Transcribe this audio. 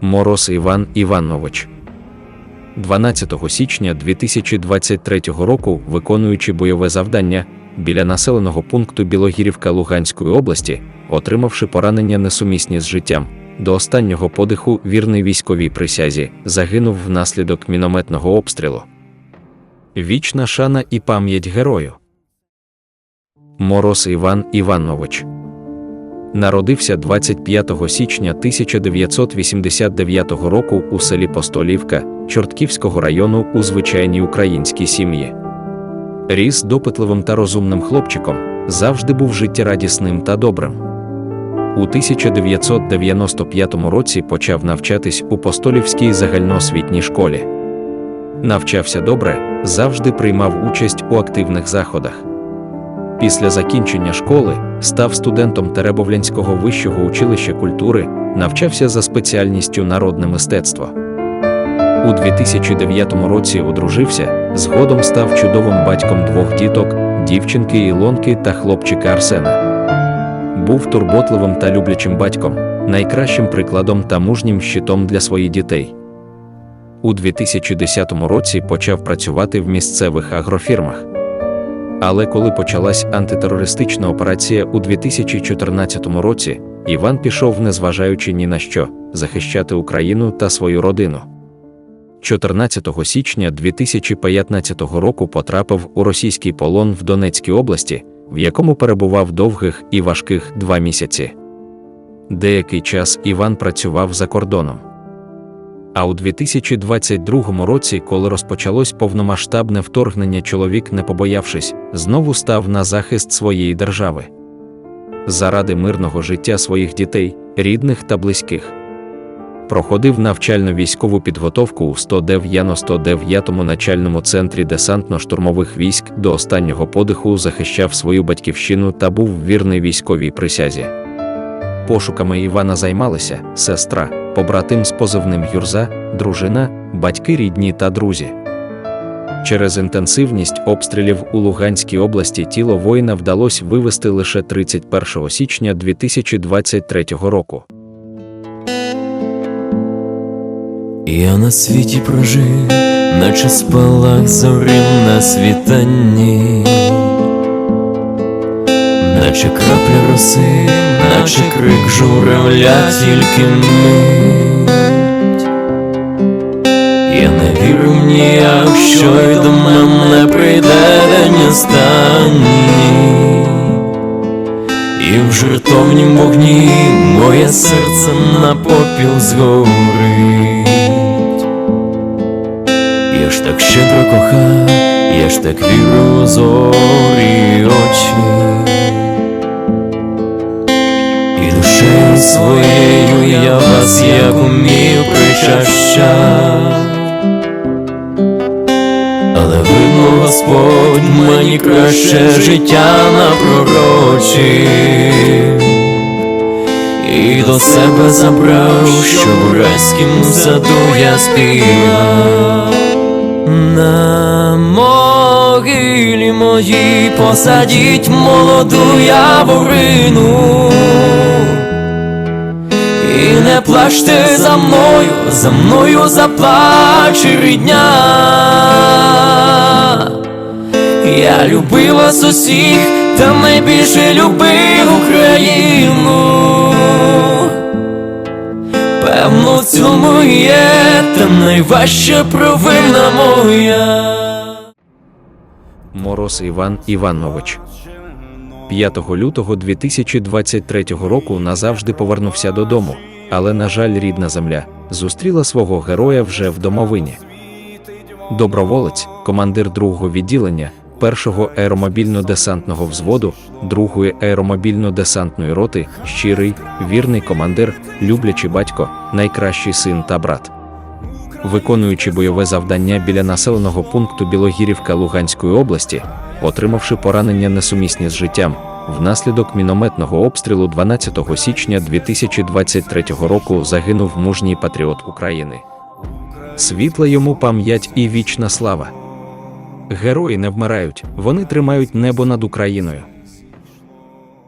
Мороз Іван Іванович. 12 січня 2023 року, виконуючи бойове завдання біля населеного пункту Білогірівка Луганської області, отримавши поранення несумісні з життям, до останнього подиху вірний військовій присязі, загинув внаслідок мінометного обстрілу. Вічна шана і пам'ять герою. Мороз Іван Іванович. Народився 25 січня 1989 року у селі Постолівка Чортківського району у звичайній українській сім'ї. Ріс допитливим та розумним хлопчиком, завжди був життєрадісним та добрим. У 1995 році почав навчатись у Постолівській загальноосвітній школі. Навчався добре, завжди приймав участь у активних заходах. Після закінчення школи став студентом Теребовлянського вищого училища культури, навчався за спеціальністю народне мистецтво. У 2009 році одружився, згодом став чудовим батьком двох діток, дівчинки Ілонки та хлопчика Арсена. Був турботливим та люблячим батьком, найкращим прикладом та мужнім щитом для своїх дітей. У 2010 році почав працювати в місцевих агрофірмах. Але коли почалась антитерористична операція у 2014 році, Іван пішов, незважаючи ні на що, захищати Україну та свою родину. 14 січня 2015 року потрапив у російський полон в Донецькій області, в якому перебував довгих і важких два місяці. Деякий час Іван працював за кордоном. А у 2022 році, коли розпочалось повномасштабне вторгнення, чоловік, не побоявшись, знову став на захист своєї держави заради мирного життя своїх дітей, рідних та близьких. Проходив навчально-військову підготовку у 199-му начальному центрі десантно-штурмових військ до останнього подиху захищав свою батьківщину та був вірний військовій присязі. Пошуками Івана займалися сестра, побратим з позивним Юрза, дружина, батьки рідні та друзі. Через інтенсивність обстрілів у Луганській області тіло воїна вдалося вивести лише 31 січня 2023 року. Я на світі прожив, наче спалах зорим на світанні, наче крапля роси, наче крик журавля, тільки мить. Ніяк, що й до мене прийде день останній. І в жертовнім вогні моє серце на попіл згорить. Я ж так щедро кохав, я ж так вірю у зорі очі. Своєю я вас як умів причащав. Господь мені краще життя напророчив і до себе забрав, щоб у райськім саду я співав. На могилі моїй посадіть молоду яворину. І не плачте за мною, за мною заплаче рідня. Я любив вас усіх, та найбільше любив Україну. Певно, в цьому є та найважча провина моя. Мороз Іван Іванович. 5 лютого 2023 року назавжди повернувся додому, але, на жаль, рідна земля зустріла свого героя вже в домовині. Доброволець, командир другого відділення, першого аеромобільно-десантного взводу, другої аеромобільно-десантної роти, щирий, вірний командир, люблячий батько, найкращий син та брат. Виконуючи бойове завдання біля населеного пункту Білогірівка Луганської області, отримавши поранення несумісні з життям, внаслідок мінометного обстрілу 12 січня 2023 року загинув мужній патріот України. Світла йому пам'ять і вічна слава. Герої не вмирають, вони тримають небо над Україною.